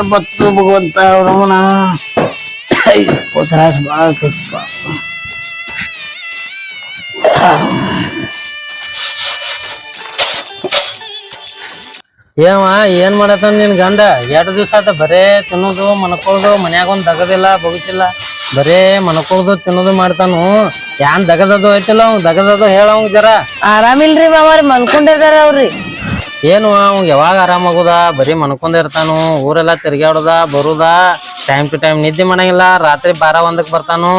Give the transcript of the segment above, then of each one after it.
ಯಾರು ಬತ್ತು ಭಗವಂತ ರಮಣ. ತ್ರಾಸ ಭಾಳ ಕಷ್ಟ. ಏವ ಏನ್ ಮಾಡತಾನ ನಿನ್ ಗಂಡ? ಎರಡು ದಿವಸ ಆತ ಬರೇ ತಿನ್ನೋದು ಮನಕೊಳ್ದು ಮನ್ಯಾಗ ಒಂದ್ ದಗದಿಲ್ಲ ಬಗುತ್ತಿಲ್ಲ ಬರೇ ಮನಕೊಳ್ದು ತಿನ್ನೋದು ಮಾಡ್ತಾನು. ಯಾನ್ ದಗದದು ಐತಿಲ್ಲ ಅವ್ನ್ ದಗದದು ಹೇಳ ಅವಂಗ್ ಜರ. ಆರಾಮಿಲ್ರಿ ಮಾಮಾರಿ ಮನ್ಕೊಂಡಿದಾರ ಅವ್ರಿ. ಏನು ಅವಂಗ ಯಾವಾಗ ಆರಾಮಾಗುದ ಬರೀ ಮನ್ಕೊಂಡ್ ಇರ್ತಾನು ಊರೆಲ್ಲ ತಿರ್ಗ್ಯಾಡುದ ಬರುದ ಟೈಮ್ ಟು ಟೈಮ್ ನಿದ್ದೆ ಮಾಡಂಗಿಲ್ಲ ರಾತ್ರಿ ಬಾರ ಒಂದಕ್ ಬರ್ತಾನು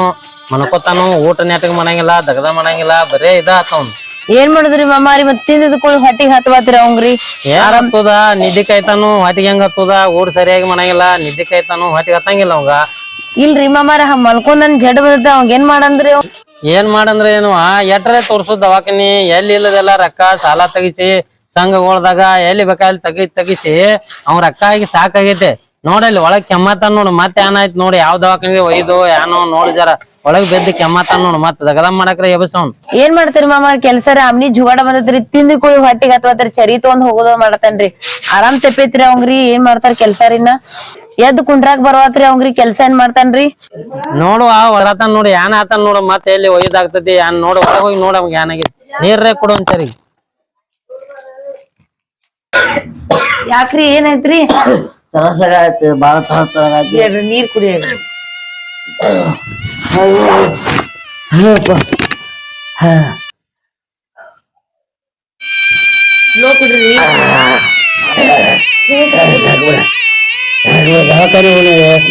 ಮನ್ಕೋತಾನು ಊಟ ನೆಟ್ಟಗ್ ಮಾಡಂಗಿಲ್ಲ ದಗದ ಮಾಡಂಗಿಲ್ಲ ಬರೇ ಇದ ಆತವ್ನ್ ಏನ್ ಮಾಡುದ್ರಿ ಮಮ್ಮಾರಿ ಮತ್ ತಿಂದಿದ್ ಕೂಡ ಹೊಟ್ಟಿಗೆ ಹತ್ವಾತಿರ ಅವಂಗ್ರಿ ಯಾರ ಹತ್ತದ? ನಿದ್ದೆ ಕಾಯ್ತಾನು ಹೊಟ್ಟಿಗೆ ಹೆಂಗ್ ಹತ್ತದ? ಊಟ ಸರಿಯಾಗಿ ಮಾಡಂಗಿಲ್ಲ ನಿದ್ದೆ ಕಾಯ್ತಾನು ಹೊಟ್ಟಿಗೆ ಹತ್ತಂಗಿಲ್ಲ ಅವಂಗ. ಇಲ್ರಿ ಮಾಮಾರ ಮಲ್ಕೊಂಡ್ ಜಡ್ ಬರುತ್ತ ಅವಂಗ ಏನ್ ಮಾಡಂದ್ರಿ? ಏನ್ ಮಾಡಂದ್ರ ಏನು ಆ ಎಟ್ರೆ ತೋರ್ಸು ದವಾಖಾನಿ ಎಲ್ಲಿ ಇಲ್ಲದೆಲ್ಲ ರೊಕ್ಕ ಸಾಲ ತೆಗಿಸಿ ಸಂಘಗೊಳ್ದಾಗ ಎಲ್ಲಿ ಬೇಕಾದಲ್ಲಿ ತೆಗಿ ತೆಗಿಸಿ ಅವ್ರ ರೊಕ್ಕ ಆಗಿ ಸಾಕಾಗೈತೆ ನೋಡಲ್ಲಿ ಒಳಗ್ ಕೆಮ್ಮತ್ತ ನೋಡು ಮತ್ತೆ ಏನಾಯ್ತು ನೋಡಿ ಯಾವ ದವಾಖಾನೆ ಒಯ್ದು ಏನೋ ನೋಡಿ ಜರ ಒಳಗ್ ಬೆದ್ದು ಕೆಮ್ಮತ್ತಾನ ನೋಡು ಮತ್ತೆ ದಗದ ಮಾಡಕ್ರೆ ಎಬಸವ್ ಏನ್ ಮಾಡ್ತೀರಿ ಮಾಮ ಕೆಲ್ಸ ಅಮ್ನಿ ಜುಗಾಡ ಬಂದತ್ರಿ ತಿಂದು ಕುಳಿ ಹೊಟ್ಟಿಗೆ ಹತ್ವಾತಿರಿ ಚರಿ ತೊಗೊಂಡ್ ಹೋಗೋದ ಮಾಡತನ್ರಿ. ಆರಾಮ್ ತೆಪ್ಪೈತ್ರಿ ಅವಂಗ್ರಿ ಏನ್ ಮಾಡ್ತಾರ ಕೆಲ್ಸಾರಿನ ಎದ್ ಕುಂಡ್ರಾಕ್ ಬರ್ವಾತ್ರಿ ಅವಂಗ್ರಿ ಕೆಲ್ಸ ಏನ್ ಮಾಡ್ತಾನ್ರಿ? ನೋಡು ಆ ಹೊರತಾನ ನೋಡಿ ಏನ್ ಆತನ ನೋಡು ಮತ್ತೆ ಎಲ್ಲಿ ಒಯ್ದಾಗ್ತತಿ ಏನ್ ನೋಡು ಒಳಗ್ ಹೋಗಿ ನೋಡಿ ಅವಾಗ ಏನಾಗೈತಿ. ನೀರ್ರೇ ಕೊಡು ಒಂದ್ಸರಿ ಯಾಕ್ರಿ ಏನಾಯ್ತ್ರಿ? ತ್ರಾಸ ಆಗೈತೆ ಭಾಳ ತ್ರಾಸ ಆಗೈತೆ ಹೇಳ್ರಿ ನೀರ್ ಕುಡಿಯಲ್ರಿ ಅಯ್ಯಪ್ಪ. ಹಾ. ಸ್ಲೋ ಕುಡ್ರಿ. ದವಾಖಾನೆ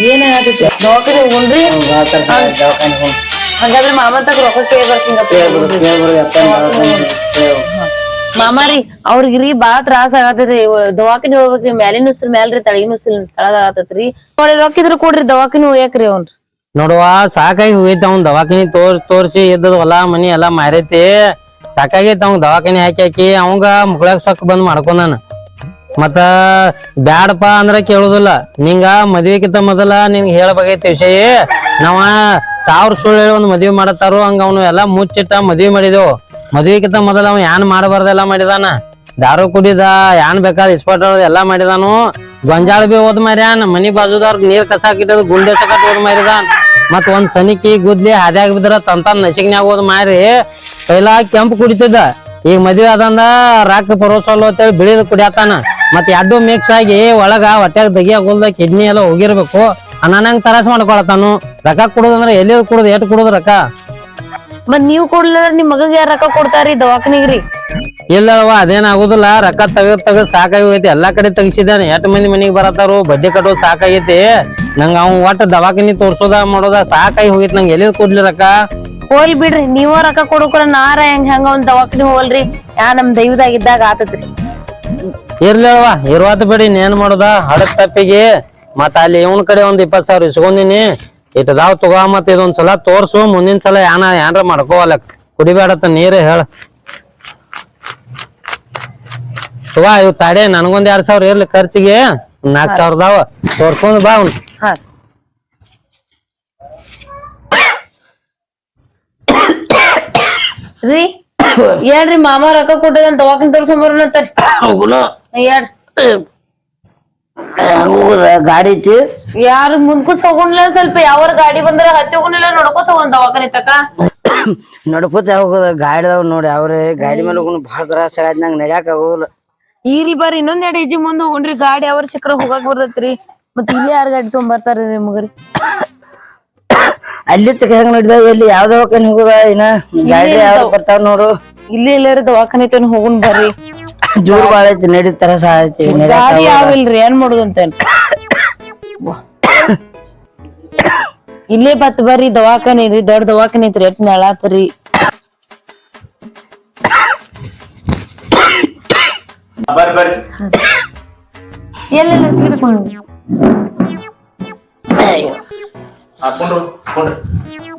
ಏನಾಗತ್ತೆ? ದವಾಖಾನೆ ಹೋಗ್ರಿ ದವಾಖಾನೆ ಹೋಗಿ ಹಂಗಾದ್ರೆ ಮಾಮನ್ ತಗ ರೊಕ್ಕ ಕೇಳಿ ಬರ್ತೀನಿ ಮಾಮಾರಿ ಅವ್ರಿಗ್ರಿ ಬಾಳ ತ್ರಾಸ ಆಗತೈತ್ರಿ ದವಾಖಾನಿ ಹೋಗ್ಬೇಕ್ರಿ, ಮ್ಯಾಲಿನ ಉಸ್ರ ಮ್ಯಾಲ್ರಿ, ತಳಗಿನ ಉಸ್ರ ತಳಗ ಆಗತೈತ್ರಿ ನೋಡಿ ರೊಕ್ಕ ಇದ್ರ ಕೊಡ್ರಿ ದವಾಖಾನಿ ಹೋಗ್ಯಾಕ್ರಿ ಅವ್ನ್. ನೋಡುವ, ಸಾಕಾಗಿ ಹೋಗೈತಿ ಅವ್ನ್ ದವಾಖಾನಿ ತೋರ್, ತೋರ್ಸಿ, ಎದ್ದದ ಹೊಲ, ಮನಿ ಎಲ್ಲಾ ಮಾರೈತಿ. ಸಾಕಾಗೈತಿ ಅವ್ನ್ ದವಾಖಾನಿ ಹಾಕಿ ಹಾಕಿ, ಅವಂಗ ಮುಗಳಾಗ ಸೊಕ್ಕ ಬಂದ್ ಮಾಡ್ಕೊಂಡಾನ. ಮತ್ತ ಬ್ಯಾಡಪ್ಪ ಅಂದ್ರ ಕೇಳುದಿಲ್ಲ. ನಿಂಗ ಮದ್ವಿಕಿಂತ ಮೊದಲ ನಿನ್ಗೆ ಹೇಳ್ಬೇಕೈತಿ ವಿಷಯ. ನಾವ ಸಾವಿರ ಸುಳ್ಳು ಹೇಳಿ ಒಂದ್ ಮದ್ವಿ ಮಾಡತ್ತಾರೋ, ಹಂಗ ಅವನು ಎಲ್ಲಾ ಮುಚ್ಚಿಟ್ಟ ಮದ್ವಿ ಮಾಡಿದೆವು. ಮದ್ವಿಕಿಂತ ಮೊದಲ ಅವ ಏನ್ ಮಾಡಬಾರ್ದೆಲ್ಲ ಮಾಡಿದಾನ. ದಾರು ಕುಡಿದ ಏನ್ ಬೇಕಾದ ಇಸ್ಪಟ್ ಎಲ್ಲಾ ಮಾಡಿದಾನು. ಗೊಂಜಾಳ ಬಿ ಓದ್ ಮಾರ್ಯಾನ್, ಮನಿ ಬಾಜುದಾರ್ ನೀರ್ ಕಸ ಹಾಕಿಟ್ಟದ ಗುಂಡೆ ಸಕಟ್ ಓದ್ ಮಾರಿದಾನ್ ಮತ್ ಒಂದ್ ಸನಿಕಿ, ಗುದ್ಲಿ, ಹಾದ್ಯಾಗ ಬಿದ್ರ ತಂತ ನಸಿಗ್ನ್ಯಾಗ ಓದ್ ಮಾರಿ ಪೈಲಾ ಕೆಂಪು ಕುಡಿತಿದ್ದ. ಈಗ ಮದ್ವೆ ಆದಂದ ರಾಕ್ ಪರೋಸಲ್ ಅಂತೇಳಿ ಬಿಳಿದ ಕುಡಿಯತಾನ. ಮತ್ ಎರಡು ಮಿಕ್ಸ್ ಆಗಿ ಒಳಗ ಹೊಟ್ಯಾಗ ದಗಿಯಾಗುಲ್ದ ಕಿಡ್ನಿ ಎಲ್ಲ ಹೋಗಿರ್ಬೇಕು. ಅನ್ನಂಗ್ ತರಾಸ್ ಮಾಡ್ಕೊಳತಾನು ರೊಕ್ಕ ಕುಡುದಂದ್ರ ಎಲ್ಲಿ ಕುಡುದು ಎಟ್ ಕುಡುದು ರೊಕ್ಕ? ಮತ್ ನೀವ್ ಕೊಡ್ಲಿಲ್ಲ ನಿಮ್ ಮಗಗ್ ಯಾರ ರೊಕ್ಕ ಕೊಡ್ತಾರಿ? ದವಾಖಾನಿಗ್ರಿ ಇಲ್ಲವ ಅದೇನ್ ಆಗುದಿಲ್ಲ. ರೊಕ್ಕ ತೆಗದ್ ತೆಗದ್ ಸಾಕಾಗಿ ಹೋಗೈತಿ ಎಲ್ಲಾ ಕಡೆ ತೆಗಿಸಿದಾನೆ. ಎಷ್ಟ್ ಮಂದಿ ಮನಿಗ್ ಬರತಾರು ಬಡ್ಡಿ ಕಟ್ಟೋದ್ ಸಾಕಾಗೈತಿ. ನಂಗ ಅವ್ ಒಟ್ಟ ದವಾಖಾನಿ ತೋರ್ಸೋದ ಮಾಡೋದ ಸಾಕಾಗಿ ಹೋಗೈತಿ. ನಂಗೆ ಎಲ್ಲಿ ಕೊಡ್ಲಿ ರೊಕ್ಕ? ಹೋಲ್ ಬಿಡ್ರಿ. ನೀವ ರೊಕ್ಕ ಕೊಡೋಕ್ರ ನಾರ ಹೆಂಗ್ ಹೆಂಗ ಒಂದ್ ದವಾಖಾನಿ ಹೋಲ್ರಿ ಯಾ ನಮ್ ದೈವದಾಗಿದ್ದಾಗ ಆತತ್ರಿ ಇರ್ಲಿಲ್ವ ಇರುವಾತ ಬಿಡಿ. ಏನ್ ಮಾಡೋದ? ಹಡಕ್ ತಪ್ಪಿಗೆ. ಮತ್ತ ಅಲ್ಲಿ ಇವನ್ ಕಡೆ ಒಂದ್ ಇಪ್ಪತ್ ಸಾವಿರ ಇಸ್ಕೊಂಡಿನಿ ಇಟ್ಟದಾವ್ ತಗೋ ಮತ್ ಇದೊಂದ್ ಸಲ ತೋರ್ಸು ಮುಂದಿನ ಸಲ ಏನ ಏನ್ರ ಮಾಡ್ಕೋವಲ್ಲ ಕುಡಿಬೇಡತ್ತ ನೀರ್ ಹೇಳ. ತಗೋ ಇವ್ ತಾಡೆ ನನಗೊಂದ್ ಎರಡ್ ಸಾವಿರ ಇರ್ಲಿ ಖರ್ಚಿಗೆ. ನಾಕ್ ನಾಲ್ಕ್ ಸಾವಿರದಾವ. ತೋರ್ಸ್ಕೊಂಡ್ ಬಾ ಅವ್ನ್. ಹಾ. ರೀ ಹೇಳ್ರಿ ಮಾಮ ರೊಕ್ಕ ಕೊಟ್ಟದ ದವಾಖಾನೆ ತೋರ್ಸ್ಕೊಂಡ್ ಬರೋಣ ಹೇಳ್ ಹೋಗುದ ಗಾಡಿ ಐತಿ? ಯಾರು ಮುಂದ್ಕೂಸ್ ಹೋಗುಣ್ಲ ಸ್ವಲ್ಪ ಯಾವ ಗಾಡಿ ಬಂದ್ರ ಹತ್ತಿ ಹೋಗುಣಿಲ್ಲ ನೋಡ್ಕೋತ ಹೋಗೋಣ ದವಾಖಾನೆ ತಕ? ನಡ್ಕೋತ ಹೋಗೋದ ಗಾಡಿ ನೋಡಿ ಅವ್ರೆ ಗಾಡಿ ಮೇಲೆ ಹೋಗ್ ಭಾಳ ತ್ರಾಸ ಆಗೈತಿ ನಂಗೆ ನಡ್ಯಾಕ ಆಗೋದಿಲ್ಲ. ಇಲ್ಲಿ ಬರ್ರಿ ಇನ್ನೊಂದ್ ಎರಡು ಇಜಿ ಮುಂದ್ ಹೋಗ್ರಿ ಗಾಡಿ ಅವ್ರ ಚಕ್ರ ಹೋಗಾಕ್ ಬರ್ತೈತ್ರಿ. ಮತ್ ಇಲ್ಲಿ ಯಾರ್ ಗಾಡಿ ತೊಗೊಂಬರ್ತಾರ ನಿಮಗ್ರಿ? ಅಲ್ಲಿ ತಕ ಹೆಂಗ್ ನಡ್ದ ಎಲ್ಲಿ ಯಾವ ದವಾಖಾನೆ ಹೋಗೋದ ಇನ್ನ ಗಾಡಿ ಯಾವ್ದು ಬರ್ತಾವ ನೋಡು. ಇಲ್ಲಿ ಎಲ್ಲಾರ ದವಾಖಾನೆ ತನ ಹೋಗುನ್ ಬರ್ರಿ. ಜೋರ್ ಬಾಳ ಐತಿ ನಡಿ ತ್ರಾಸ ಐತಿ ನಡ್ಯಾಕ ಗಾಡಿ ಆಗೋದಿಲ್ಲ. ಯಾವಿಲ್ರಿ ಏನ್ ಮಾಡುದಂತ ಇಲ್ಲೇ ಬತ್ ಬರ್ರಿ ದವಾಖಾನೆ ರೀ ದೊಡ್ಡ ದವಾಖಾನೆ ಐತ್ರಿ ಎಟ್ ನೆಳಾತ್ರಿ ಬರ್ರಿ ಬರ್ರಿ. ಎಲ್ಲೆಲ್ಲ ಹಚ್ಚಿಡ್ಕೊಂಡು ಹಾಕೊಂಡ್ರು ಹಾಕೊಂಡ್ರಿ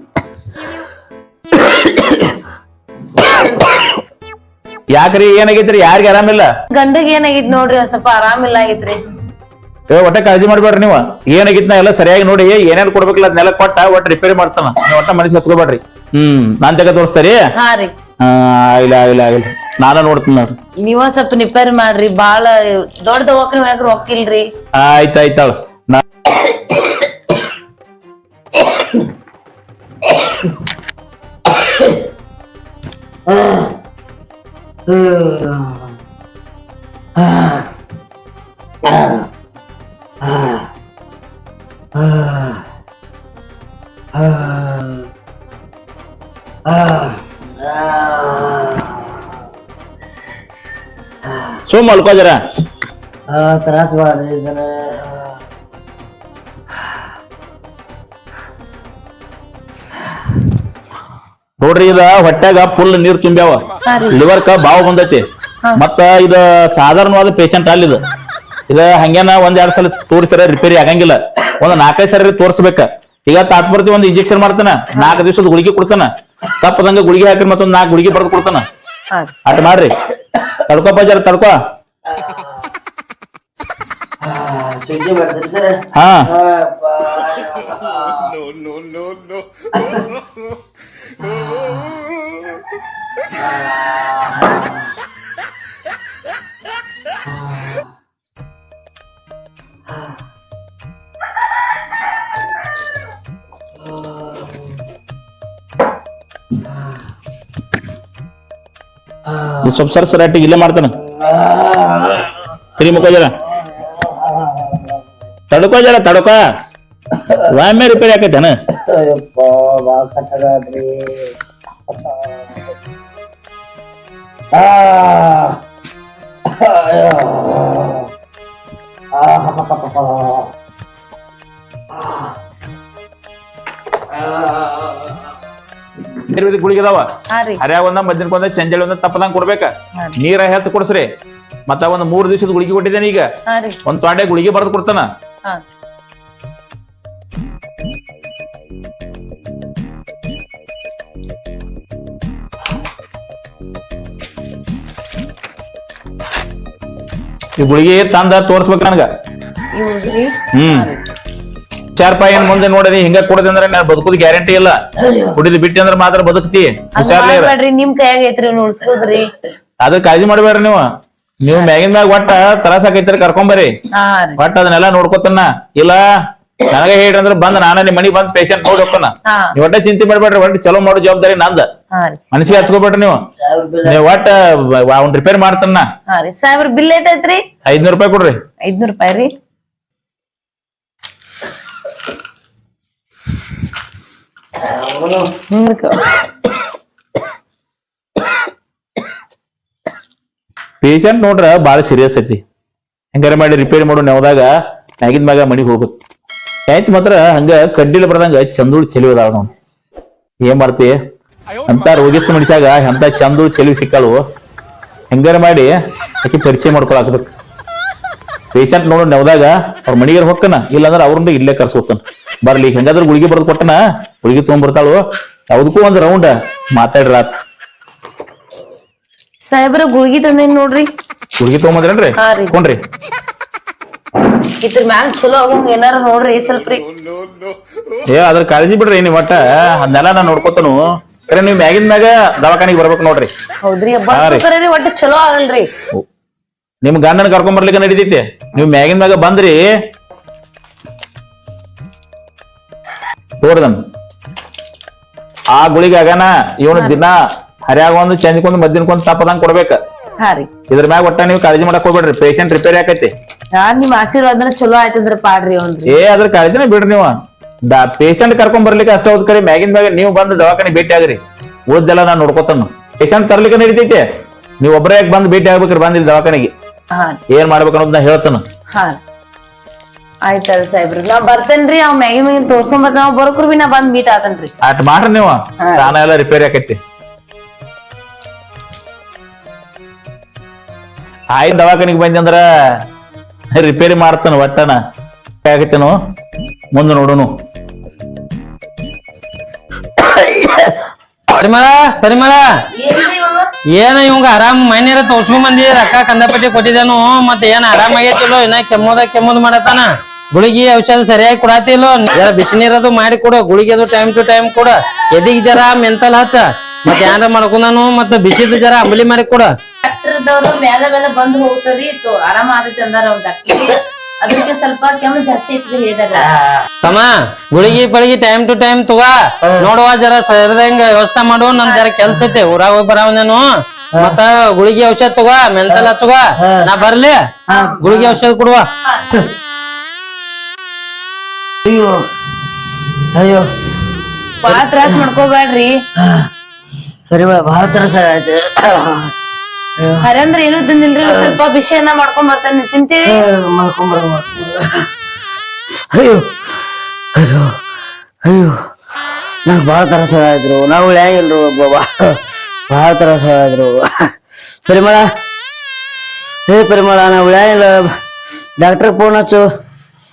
ಯಾಕ್ರಿ ಏನಾಗೈತ್ರಿ ಯಾರಿಗ ಆರಾಮಿಲ್ಲ ಗಂಡಗ್ ಏನಾಗಿತ್ ನೋಡ್ರಿ ಒಂದ್ ಸ್ವಲ್ಪ ಆರಾಮಿಲ್ಲ ಆಗಿತ್ರಿ ಏ ಒಟ್ಟ ಕಾಳಜಿ ಮಾಡ್ಬೇಡ್ರಿ ನೀವು ಏನಾಗಿತ್ ನಾ ಎಲ್ಲ ಸರಿಯಾಗಿ ನೋಡಿ ಏನೇನ್ ಕೊಡ್ಬೇಕಲ್ಲ ಅದನ್ನೆಲ್ಲ ಕೊಟ್ಟ ಒಟ್ಟ ರಿಪೇರಿ ಮಾಡ್ತಾನ ನೀವು ಒಟ್ಟ ಮನಸ್ಸಿಗೆ ಹಚ್ಕೋಬೇಡ್ರಿ ಹ್ಮ್ ನಾನ್ ಜಗ ತೋರಿಸ್ತಾರಿ ಹಾ ರೀ ಆ, ಇಲ್ಲ ಇಲ್ಲ ಇಲ್ಲ ನಾನ ನೋಡ್ತೀನಿ ನೋಡ್ರಿ ನೀವ ಸ್ವಲ್ಪ ರಿಪೇರಿ ಮಾಡ್ರಿ ಬಾಳ ದೊಡ್ಡ ದವಾಖಾನೆ ಯಾಕ್ರಿ ಹೋಗಿಲ್ರಿ ಆಯ್ತು ಆಯ್ತಾಳ ನಾ ಸುಮ್ ಮಲ್ಕೋ ಜರ ತ್ರಾಸ ನೋಡ್ರಿ ಇದ ಹೊಟ್ಯಾಗ ಫುಲ್ ನೀರ್ ತುಂಬ್ಯಾವ. ಲಿವರ್ಕ ಬಾವು ಬಂದೈತಿ. ಮತ್ತ ಇದ ಸಾಧಾರಣವಾದ ಪೇಷಂಟ್ ಅಲ್ಲಿದ ಇದ. ಹಂಗೇನ ಒಂದ್ ಎರಡ್ ಸಲ ತೋರಿಸರ ರಿಪೇರಿ ಆಗಂಗಿಲ್ಲ. ಒಂದ್ ನಾಲ್ಕೈದು ಸರಿ ತೋರಿಸ್ಬೇಕ. ಈಗ ತಾತ್ಪರ್ತಿ ಒಂದ್ ಇಂಜೆಕ್ಷನ್ ಮಾಡ್ತಾನ ನಾಲ್ಕು ದಿವಸದ ಗುಳಿಗೆ ಕೊಡ್ತಾನ. ತಪ್ಪದಂಗ ಗುಳಿಗೆ ಹಾಕಿ ಮತ್ತೊಂದ್ ನಾಲ್ಕು ಗುಳಿಗೆ ಬರ್ದು ಕೊಡ್ತಾನ. ಅಟ್ ಮಾಡ್ರಿ. ತಡ್ಕೋಪ ಜರ ತಡ್ಕೋ ಸುದ್ದಿ ಮಾಡ್ತೀರಿ ಸರ ಹಾ ಸ್ವಲ್ಪ ಸರ್ ಸರ್ ಇಲ್ಲೇ ಮಾಡ್ತಾನ. ತಿರಿ ಮುಖ ಜರ ತಡ್ಕೋ. ಜರ ತಡ್ಕೋ ಒಮ್ಮೆ ರಿಪೇರಿ ಆಕೈತೇನ ಆ, ಆಯುರ್ವೇದಿಕ್ ಗುಳಿಗೆ ಅದಾವ? ಹಾ ರೀ. ಹರ್ಯಾಗ ಒಂದ ಮದ್ದಿನ ಒಂದ ಚಂಜಳಿ ಒಂದ ತಪ್ಪದಂಗ್ ಕೊಡ್ಬೇಕ. ನೀರ ಹೆಚ್ಚ ಕೊಡ್ಸ್ರಿ. ಮತ್ತ ಒಂದ್ ಮೂರ್ ದಿವಸದ ಗುಳಿಗೆ ಕೊಟ್ಟಿದ್ದೇನೆ ಈಗ. ಹಾ ರೀ. ಒಂದ್ ತೊಂಡೆ ಗುಳಿಗೆ ಬರೆದು ಕೊಡ್ತಾನ. ಹಾ. ಈ ಗುಳಿಗೆ ತಂದ ತೋರ್ಸ್ಬೇಕ ನನಗ? ಇವ್ರಿ ಹ್ಮ್. ಚಾರ್ ಪಾಯಿ ಏನ್ ಮುಂದೆ ನೋಡಿದಿ? ಹಿಂಗ ಕೊಡದೆ ಅಂದ್ರೆ ನಾನು ಬದುಕುದ್ ಗ್ಯಾರಂಟಿ ಇಲ್ಲ. ಕುಡಿದು ಬಿಟ್ಟಿ ಅಂದ್ರೆ ಮಾತ್ರ ಬದುಕ್ತಿ. ಹುಷಾರ್ಲೇ ಇರ. ಮಾಡ್ಬೇಡ್ರಿ ನಿಮ್ ಕೈಯಾಗ ಐತ್ರಿ ಅದ್ ಉಳ್ಸ್ಕೋದ್ರಿ. ಅದ್ರ ಕಾಳಜಿ ಮಾಡ್ಬೇಡ್ರಿ ನೀವು. ನೀವು ಮ್ಯಾಗಿನ ಮ್ಯಾಗ ಒಟ್ಟ ತ್ರಾಸ ಆಕೈತ್ರಿ ಕರ್ಕೊಂಬರಿ. ಹಾ ರೀ. ಒಟ್ಟ ಅದನ್ನೆಲ್ಲ ನೋಡ್ಕೊತನ. ಇಲ್ಲ ನನಗ ಹೇಳ್ರಿ ಅಂದ್ರೆ ಬಂದ್ ನಾನ ನಿಮ್ ಮನಿಗ್ ಬಂದ್ ಪೇಷಂಟ್ ನೋಡಿ ಹೋಗ್ತಾನ. ಹಾ. ನೀವ್ ಒಟ್ಟ ಚಿಂತೆ ಮಾಡ್ಬೇಡ್ರಿ ಒಟ್ಟು ಚಲೋ ಮಾಡೋ ಜವಾಬ್ದಾರಿ ನಂದ. ಹಾ ರೀ. ಮನಸ್ಸಿಗೆ ಹಚ್ಕೋಬೇಡ್ರಿ ನೀವು. ನೀವ್ ಒಟ್ಟ ಅವ್ನ್ ರಿಪೇರ್ ಮಾಡ್ತಾನ. ಹಾ ರೀ. ಸಾಹೇಬ್ರ ಬಿಲ್ ಐತೈತ್ರಿ ಐದ್ನೂರ್ ರೂಪಾಯಿ ಕೊಡ್ರಿ. ಐದ್ನೂರ್ ರೂಪಾಯಿ ರೀ. ಪೇಷಂಟ್ ನೋಡ್ರ ಬಾಳ ಸೀರಿಯಸ್ ಐತಿ. ಹೆಂಗಾರ ಮಾಡಿ ರಿಪೇರಿ ಮಾಡೋ ನೆವದಾಗ ಮ್ಯಾಗಿನ ಮ್ಯಾಗ ಮನಿಗ್ ಹೋಗ್ಬೇಕು ಆಯ್ತು ಮಾತ್ರ ಹಂಗ ಕಡ್ಡಿಲ ಬರ್ದಂಗ ಚಂದೂಳು ಚೆಲುವ ಅದಾವ ಏನ್ ಮಾಡ್ತಿ? ಅಂತ ರೋಗಿಸ್ತ ಮನುಷ್ಯಾಗ ಎಂತ ಚಂದುಳ್ ಚೆಲಿವ್ ಸಿಕ್ಕಳು ಹೆಂಗಾರ ಮಾಡಿ ಆಕಿ ಪರಿಚಯ ಮಾಡ್ಕೊಳಾಕ್ಬೇಕು ಪೇಷಂಟ್ ನೋಡೋ ನೆವದಾಗ ಅವ್ರ ಮನಿಗೆ ಹೊಕ್ಕನ ಇಲ್ಲಾಂದ್ರೆ ಅವ್ರನ್ನ ಇಲ್ಲೇ ಕರ್ಸ್ಕೊತಾನ. ಬರ್ಲಿ ಹೆಂಗಾದ್ರೂ ಗುಳಿಗೆ ಬರ್ದು ಕೊಟ್ಟನ? ಗುಳಿಗೆ ತಗೊಂಡ್ಬರ್ತಾಳು? ಯಾವ್ದಕ್ಕೂ ಒಂದ್ ರೌಂಡ್ ಮಾತಾಡ್ರ ಸಾಹೇಬ್ರ ಗುಳಿಗೆ ತಂದೇನ್ ನೋಡ್ರಿ? ಗುಳಿಗೆ ತಗೊಂಬಂದ್ರೇನ್ರಿ? ಹಾ ರೀ. ಕೊಂಡ್ರಿ. ಇದ್ರ ಮ್ಯಾಲ ಚಲೋ ಆಗಂಗ ಏನಾರ ನೋಡ್ರಿ ಸ್ವಲ್ಪ ಏ ಅದ್ರ ಕಾಳಜಿ ಬಿಡ್ರಿ ನೀವ್ ಒಟ್ಟ. ಅದನ್ನೆಲ್ಲ ನಾ ನೋಡ್ಕೊತನು. ಕರೆ ನೀವ್ ಮ್ಯಾಗಿನ ಮ್ಯಾಗ ದವಾಖಾನಿಗೆ ಬರ್ಬೇಕು ನೋಡ್ರಿ. ಹೌದ್ರಿ ಹಾ ರೀ. ಬರ್ರಿ ಒಟ್ಟ ಚಲೋ ಆಗಲ್ರಿ. ನಿಮ್ ಗಂಡನ ಕರ್ಕೊಂಡ್ ಬರ್ಲಿಕ್ಕೆ ನಡೀತೈತಿ. ನೀವ್ ಮ್ಯಾಗಿನ ಮ್ಯಾಗ ಬಂದ್ರಿ ತೋರ್ದನ್ ಆ ಗುಳಿಗೆ ಆಗನ ಇವನು ದಿನ ಹರ್ಯಾಗ ಒಂದು ಚಂದ್ಕೊಂದು ಮದ್ದಿನಕೊಂದು ತಪ್ಪದಂಗ್ ಕೊಡ್ಬೇಕ. ಹಾ ರೀ. ಇದ್ರ ಮ್ಯಾಗ ಒಟ್ಟ ನೀವು ಕಾಳಜಿ ಮಾಡಕ್ ಹೋಗ್ಬೇಡ್ರಿ. ಪೇಷಂಟ್ ರಿಪೇರಿ ಆಕೈತಿ. ಯಾ ನಿಮ್ ಆಶೀರ್ವಾದನ ಚಲೋ ಆಯ್ತಂದ್ರ ಪಾಡ್ರಿ ಅವ್ನ್ರಿ. ಏ ಅದ್ರ ಕಾಳಜಿನ ಬಿಡ್ರಿ ನೀವು. ಪೇಷಂಟ್ ಕರ್ಕೊಂಡ್ ಬರ್ಲಿಕ್ಕೆ ಅಷ್ಟ ಹೋದ್ ಕರಿ ಮ್ಯಾಗಿನ ಮ್ಯಾಗ ನೀವು ಬಂದು ದವಾಖಾನೆ ಭೇಟಿ ಆಗ್ರಿ. ಓದ್ದೆಲ್ಲ ನಾನ್ ನೋಡ್ಕೊತಾನ. ಪೇಷಂಟ್ ತರ್ಲಿಕ್ಕೆ ನಡೀತೈತಿ. ನೀವ್ ಒಬ್ಬರೇ ಯಾಕೆ ಬಂದು ಭೇಟಿ ಆಗ್ಬೇಕ್ರಿ ಬಂದಿಲ್ಲ ದವಾಖಾನೆಗೆ. ಹಾ ಏನ್ ಮಾಡ್ಬೇಕು ಅನ್ನೋದನ್ನ ನಾ ಹೇಳ್ತಾನ. ಹಾ ಆಯ್ತದ ಸಾಹೇಬ್ರಿ. ನಾ ಬರ್ತೇನ್ರಿ ಅವ್ ಮ್ಯಾಗಿ ಮ್ಯಾಗಿ ತೋರ್ಸ್ಕೊಂಬತ್ ನಾವ್ ಬರೋಕ್ರು ಬಿ ನಾ ಬಂದ್ ಮೀಟ್ ಆತನ್ರಿ. ಆತ್ ಮಾಡ್ರಿ ನೀವು. ತಾನ ಎಲ್ಲ ರಿಪೇರಿ ಆಕೈತಿ ಆಯ್ತು ದವಾಖಾನಿಗೆ ಬಂದಿ ಅಂದ್ರ ರಿಪೇರಿ ಮಾಡ್ತಾನ ಒಟ್ಟನ. ಆಗತ್ತೇನು ಮುಂದೆ ನೋಡುನು. ಪರಿಮಳ ಪರಿಮಳ. ಏನ ಇವಂಗ ಆರಾಮ್ ಮನೇರ ತೋರ್ಸ್ಕೊಂಡ್ ಬಂದಿ ರೊಕ್ಕ ಕಂದಪಟ್ಟಿ ಕೊಟ್ಟಿದ್ದಾನು ಮತ್ತೆ ಏನ್ ಆರಾಮಾಗೈತಿಲ್ಲೋ ಇನ್ನ ಕೆಮ್ಮೋದ ಕೆಮ್ಮೋದ್ ಮಾಡತಾನ ಗುಳಿಗಿ ಔಷಧ ಸರಿಯಾಗಿ ಕೊಡಾತಿಲ್ಲೋ? ಜರ ಬಿಸಿನೀರದು ಮಾಡಿ ಕೊಡು ಗುಳಿಗೆ ಅದು ಟೈಮ್ ಟು ಟೈಮ್ ಕೊಡ. ಎದಿಗ್ ಜರ ಮೆಂತಲ್ ಹಚ್ಚ ಮತ್ತೆ ಏನಾರ ಮಾಡ್ಕೊಂಡಾನು ಮತ್ತೆ ಬಿಸಿದ ಜರ ಅಂಬಲಿ ಮಾಡಿ ಕೊಡ. ಡಾಕ್ಟರ್ದವ್ರು ಮೇಲೆ ಮೇಲೆ ಬಂದು ಹೋಗ್ತದಿ ಆರಾಮ ಆಗುತ್ತೆ ಅಂದಾರ ಅವ್ರ ಡಾಕ್ಟರ್ ಅದಕ್ಕೆ ಸ್ವಲ್ಪ ಕೆಮ್ಮು ಜಾಸ್ತಿ ಇತ್ತು ತಮ್ಮ ಗುಳಿಗೆ ಪಳಿಗಿ ಟೈಮ್ ಟು ಟೈಮ್ ತಗ. ನೋಡುವ ಜರ ಸರಿದಂಗ ವ್ಯವಸ್ಥೆ ಮಾಡು ನನ್ ಜರ ಕೆಲ್ಸ ಐತೆ ಊರಾಗ ಹೋಗಿ ಬರಾವ ನಾನು. ಮತ್ತ ಗುಳಿಗೆ ಔಷಧ ತಗೋ ಮೆಂತಲ್ ಹಚ್ಚಗ ನಾ ಬರ್ಲಿ ಗುಳಿಗೆ ಔಷಧ ಕೊಡುವ. ಅಯ್ಯೋ ಅಯ್ಯೋ. ಬಾಳ ತ್ರಾಸ ಮಾಡ್ಕೋಬೇಡ್ರಿ. ಸರಿ ಬಹಳ ತ್ರಾಸ ಆಯ್ತು. ಹರೇಂದ್ರ ಏನು ತಿಂದಿಲ್ರಿ ಸ್ವಲ್ಪ ಬಿಸಿಯನ್ನ ಮಾಡ್ಕೊಂಡ್ ಬರ್ತಾನೆ ತಿಂತೀವಿ ಮಾಡ್ಕೊಂಬರ ಅಯ್ಯೋ ಅಯ್ಯೋ ಅಯ್ಯೋ. ನಂಗೆ ಭಾಳ ತ್ರಾಸ ಆಯ್ತು ನಾವು ಉಳ್ಯಾಂಗಿಲ್ರು ಬಾಬಾ ಭಾಳ ತ್ರಾಸ ಆಯ್ತು ಪರಿಮಳ ಹೇ ಪರಿಮಳ ನಾ ಉಳ್ಯಾಂಗಿಲ್ಲ ಡಾಕ್ಟರ್ ಫೋನ್ ಹಚ್ಚು.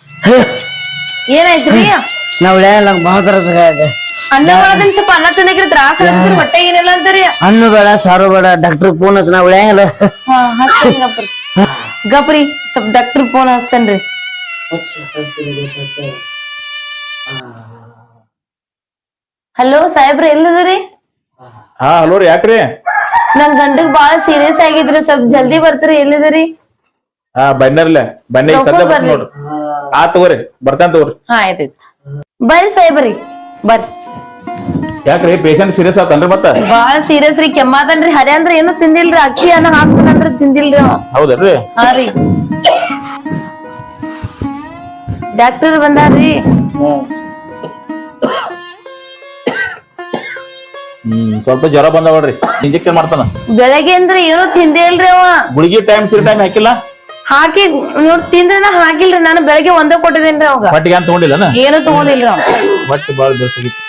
ಹೇ ಏನಾಯ್ತ್ರಿ ನಾವ್ ನಂಗೆ ತ್ರಾಸ ಆಯ್ತು ಅನ್ನ ಮಾಡೋದನ್ ಸ್ವಲ್ಪ ಅನ್ನ ತಿನ್ನಕ್ರಿ ತ್ರಾಸ ಹೊಟ್ಟೆ ಏನಿಲ್ಲ ಅಂತಾರಿ ಹಣ್ಣು ಬೇಡ ಸಾರು ಬೇಡ ಡಾಕ್ಟರ್ ಫೋನ್ ಹಚ್ಚ ನಾ ಉಳ್ಯಾಂಗಿಲ್ಲ ಹಾ ಹಚ್ತೇನ್ ಗಪ್ರಿ. ಗಪ್ರಿ ಸ್ವಲ್ಪ ಡಾಕ್ಟರ್ ಫೋನ್ ಹಚ್ತೇನ್ರಿ ಹಲೋ ಸಾಹೇಬ್ರ ಎಲ್ಲಿದ್ರಿ ಹಾ ಹಲೋ ರೀ ಯಾಕ್ರಿ? ನನ್ ಗಂಡಗ್ ಬಾಳ ಸೀರಿಯಸ್ ಆಗಿದ್ರಿ ಸ್ವಲ್ಪ ಜಲ್ದಿ ಬರ್ತೀರಿ ಎಲ್ಲಿದ್ರಿ ಹಾ ಬನ್ನರ್ಲೆ ಬನ್ನಿ ಸದ್ಯ ಬರ್ಲಿ. ನೋಡ್ರಿ ಆ ತಗೋರಿ ಬರ್ತಾನ ತಗೋರಿ. ಹಾ ಆಯ್ತಾಯ್ತು ಬರ್ರಿ ಸಾಹೇಬ್ರಿ ಬರ್ರಿ. ಯಾಕ್ರಿ ಪೇಷಂಟ್ ಸೀರಿಯಸ್ ಆತನ್ರಿ ಮತ್ತ? ಬಾಳ ಸೀರಿಯಸ್ ರೀ ಕೆಮ್ಮಾತನ್ರಿ ಹರೆ ಅಂದ್ರ ಏನು ತಿಂದಿಲ್ರಿ? ಅಕ್ಕಿ ಅನ್ನ ಹಾಕ್ತಾನಂದ್ರ ತಿಂದಿಲ್ರಿ ಅವ. ಹೌದನ್ರಿ? ಹಾ ರೀ. ಡಾಕ್ಟರ್ ಬಂದಾರ್ರಿ. ಹ್ಮ್ ಸ್ವಲ್ಪ ಜ್ವರ ಬಂದವಡ್ರಿ ಇಂಜೆಕ್ಷನ್ ಮಾಡ್ತಾನ. ಬೆಳಗ್ಗೆ ಅಂದ್ರೆ ಏನು ತಿಂದೇ ಇಲ್ರಿ ಅವ. ಗುಳಿಗೆ ಟೈಮ್ ಸಿರಿ ಟೈಮ್ ಹಾಕಿಲ್ಲ? ಹಾಕಿ ನೋಡ್ ತಿಂದ್ರೆ ನಾ ಹಾಕಿಲ್ರಿ ನಾನು ಬೆಳಗ್ಗೆ ಒಂದೇ ಕೊಟ್ಟಿದ್ದೇನ್ರಿ ಅವಾಗ. ಹೊಟ್ಟಿಗೆ ಅಂತ ತಗೊಂಡಿಲ್ಲ ಏನು ತಗೊಂಡಿಲ್ರಿ ಬಟ್ಟೆ ಹೊಟ್ಟೆ ಬಾಳ ಬೆಳ್ಸಾಗಿತ್ತು.